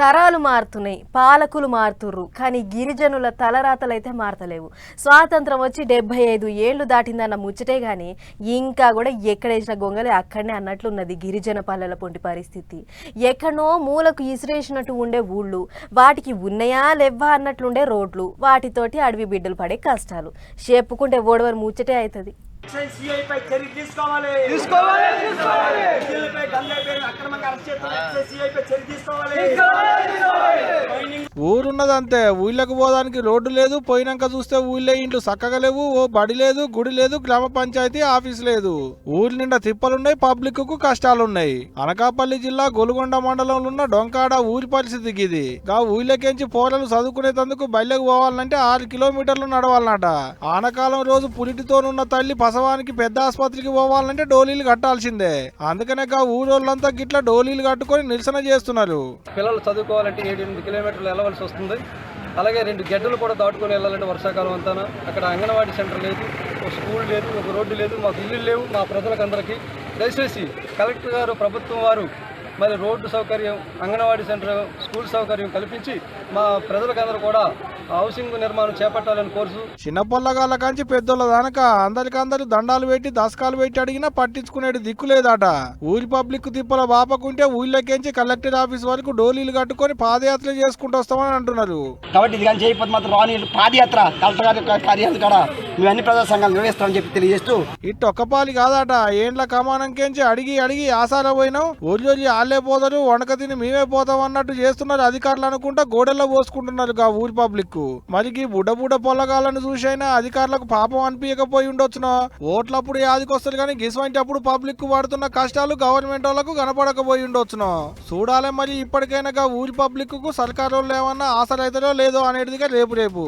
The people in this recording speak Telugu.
తరాలు మారుతున్నాయి పాలకులు మారుతుర్రు కానీ గిరిజనుల తలరాతలైతే మారతలేవు. స్వాతంత్రం వచ్చి డెబ్బై ఐదు ఏళ్ళు దాటిందన్న ముచ్చటే గాని ఇంకా కూడా ఎక్కడేసిన గొంగలే అక్కడనే అన్నట్లున్నది గిరిజన పల్లెల పొంటి పరిస్థితి. ఎక్కడనో మూలకు ఇసిరేసినట్టు ఉండే ఊళ్ళు వాటికి ఉన్నాయా లెవ్వా అన్నట్లుండే రోడ్లు వాటితోటి అడవి బిడ్డలు పడే కష్టాలు. చెప్పుకుంటే ఓడవరు ముచ్చటే అవుతుంది చర్య తీసుకోవాలి. తీసుకోవాలి పేరు అక్రమంగా అరెస్ట్ చేస్తున్న చర్య తీసుకోవాలి. అంతే ఊళ్ళకు పోదానికి రోడ్డు లేదు పోయినాక చూస్తే ఊళ్ళో ఇండ్లు చక్కగా లేవు ఓ బడి లేదు గుడి లేదు గ్రామ పంచాయతీ ఆఫీస్ లేదు. ఊరి నిండా తిప్పలున్నాయి పబ్లిక్కు కష్టాలున్నాయి. అనకాపల్లి జిల్లా గొలుగొండ మండలంలో ఉన్న డొంకాడ ఊరి పరిస్థితి ఇది గా ఊళ్ళకేంచి పోరలు చదువుకునేందుకు బయలకు పోవాలంటే ఆరు కిలోమీటర్లు నడవాలన్నట. ఆనకాలం రోజు పులిటితోనున్న తల్లి పసవానికి పెద్ద ఆసుపత్రికి పోవాలంటే డోలీలు కట్టాల్సిందే. అందుకనే గా ఊరోళ్ళంతా గిట్లా డోలీలు కట్టుకొని నిరసన చేస్తున్నారు. పిల్లలు చదువుకోవాలంటే ఎనిమిది కిలోమీటర్లు వెళ్ళవలసి వస్తుంది. అలాగే రెండు గెడ్డలు కూడా దాటుకొని వెళ్ళాలంటే వర్షాకాలం అంతా అక్కడ అంగన్వాడీ సెంటర్ లేదు ఒక స్కూల్ లేదు ఒక రోడ్డు లేదు మాకు ఇల్లు లేవు మా ప్రజలకందరికీ. దయచేసి కలెక్టర్ గారు ప్రభుత్వం వారు మరి రోడ్డు సౌకర్యం అంగన్వాడీ సెంటర్ స్కూల్ సౌకర్యం కల్పించి మా ప్రజలకందరూ కూడా హౌసింగ్ నిర్మాణం చేపట్టాలని కోరుతూ చిన్న పొల్లగాళ్ళ కాంచి పెద్దోళ్ళ దానక అందరికందరూ దండాలు పెట్టి దశకాలు పెట్టి అడిగినా పట్టించుకునేది దిక్కు లేదట. ఊరి పబ్లిక్ తిప్పల బాపకుంటే ఊళ్ళకెంచి కలెక్టర్ ఆఫీస్ వరకు డోలీలు కట్టుకొని పాదయాత్ర చేసుకుంటూ వస్తామని అంటున్నారు. కాబట్టి ఇది కానీ చేయకపోతే మాత్రం రాని పాదయాత్ర కలెక్టర్ గారి యొక్క కార్యాలయం కాడ ఇవన్నీ ప్రజా సంఘాలు నిర్వహిస్తామని చెప్పి తెలియజేస్తూ ఇటు ఒక్కపాలి కాదట. ఏండ్ల కమానంకేంచి అడిగి అడిగి ఆసారా పోయినాం ఒళ్ళొల్లి ఆళ్ళే పోతారు వణక తిని మేమే పోతాం అన్నట్టు చేస్తున్నారు అధికారులు అనుకుంటా గోడల్లో పోసుకుంటున్నారు ఆ ఊరి పబ్లిక్. మరి ఈ బుడ్డ బుడ్డ పొల్లగాళ్ళను చూసైనా అధికారులకు పాపం అనిపించకపోయి ఉండొచ్చునో? ఓట్లప్పుడు యాదికొస్తారు కానీ గిసువంటి అప్పుడు పబ్లిక్ పడుతున్న కష్టాలు గవర్నమెంట్ వాళ్ళకు కనపడకపోయి ఉండొచ్చునో? చూడాలే మరి ఇప్పటికైనా ఊరి పబ్లిక్కు సర్కారు ఏమన్నా ఆశలు ఆసరైతారో లేదో అనేటిదిగా రేపు రేపు.